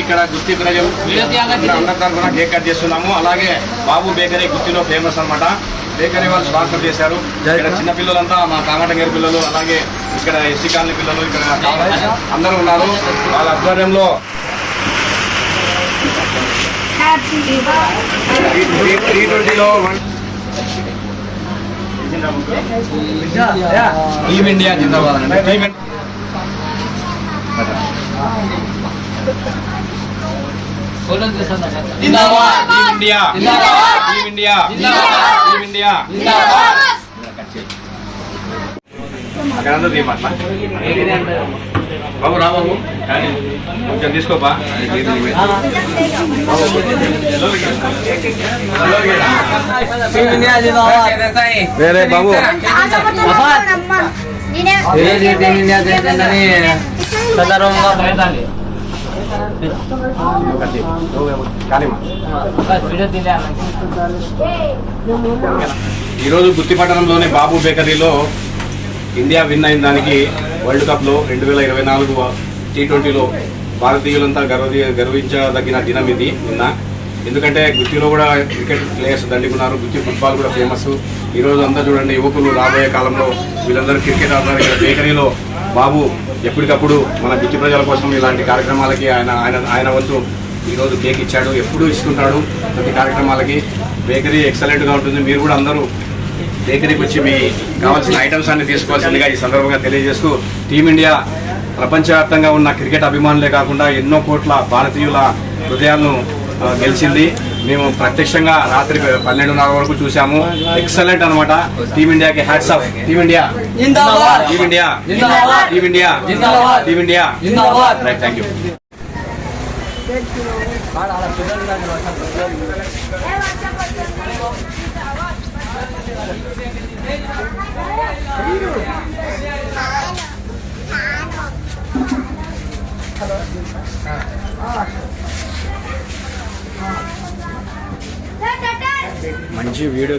ఇక్కడ గుత్తి ప్రజలు అందరి తరఫున కేక్ కట్ చేస్తున్నాము. అలాగే బాబు బేకరీ గుత్తిలో ఫేమస్ అన్నమాట. బేకరీ వాళ్ళు స్పాన్సర్ చేశారు. ఇక్కడ చిన్న పిల్లలంతా మా కామటంగేరు పిల్లలు అలాగే ఇక్కడ ఎస్సీ కాలనీ పిల్లలు ఇక్కడ అందరూ ఉన్నారు. వాళ్ళ ఆధ్వర్యంలో త్రీ ట్వంటీలో టీమ్ ఇండియా జిందాబాద్ అండి టీమ్ జిందాబాద్ టీమ్ ఇండియా జిందాబాద్. టీమ్ ఇండియా జిందాబాద్. టీమ్ ఇండియా అక్కడంతా తీయమట్లా బాబు రా బాబు కానీ కొంచెం తీసుకోపా జిందాబాద్ వేరే బాబు సందర్భంగా ప్రయత్నాలు ఈరోజు గుత్తిపట్టణంలోని బాబు బేకరీలో ఇండియా విన్ అయిన దానికి వరల్డ్ కప్లో రెండు వేల ఇరవై నాలుగు టీ ట్వంటీలో భారతీయులంతా గర్వ గర్వించదగిన దినం ఇది నిన్న. ఎందుకంటే గుత్తిలో కూడా క్రికెట్ ప్లేయర్స్ దండుకున్నారు గుత్తి ఫుట్బాల్ కూడా ఫేమస్. ఈరోజు అంతా చూడండి యువకులు రాబోయే కాలంలో వీళ్ళందరూ క్రికెట్ ఆడతారు. ఇక్కడ బేకరీలో బాబు ఎప్పటికప్పుడు మన బిచ్చి ప్రజల కోసం ఇలాంటి కార్యక్రమాలకి ఆయన ఆయన ఆయన వంతు ఈరోజు కేక్ ఇచ్చాడు. ఎప్పుడూ ఇస్తుంటాడు ప్రతి కార్యక్రమాలకి. బేకరీ ఎక్సలెంట్గా ఉంటుంది. మీరు కూడా అందరూ బేకరీకి వచ్చి మీ కావాల్సిన ఐటమ్స్ అన్ని తీసుకోవాల్సిందిగా ఈ సందర్భంగా తెలియజేస్తూ టీమిండియా ప్రపంచవ్యాప్తంగా ఉన్న క్రికెట్ అభిమానులే కాకుండా ఎన్నో కోట్ల భారతీయుల హృదయాలను గెలిచింది. మేము ప్రత్యక్షంగా రాత్రి పన్నెండున్నర వరకు చూసాము ఎక్సలెంట్ అనమాట టీమిండియాకి హ్యాట్స్ ఆఫ్ టీమిండియా జిందాబాద్. టీమిండియా జిందాబాద్. టీమిండియా జిందాబాద్. టీమిండియా జిందాబాద్. రైట్ థ్యాంక్ యూ మంచి వీడియో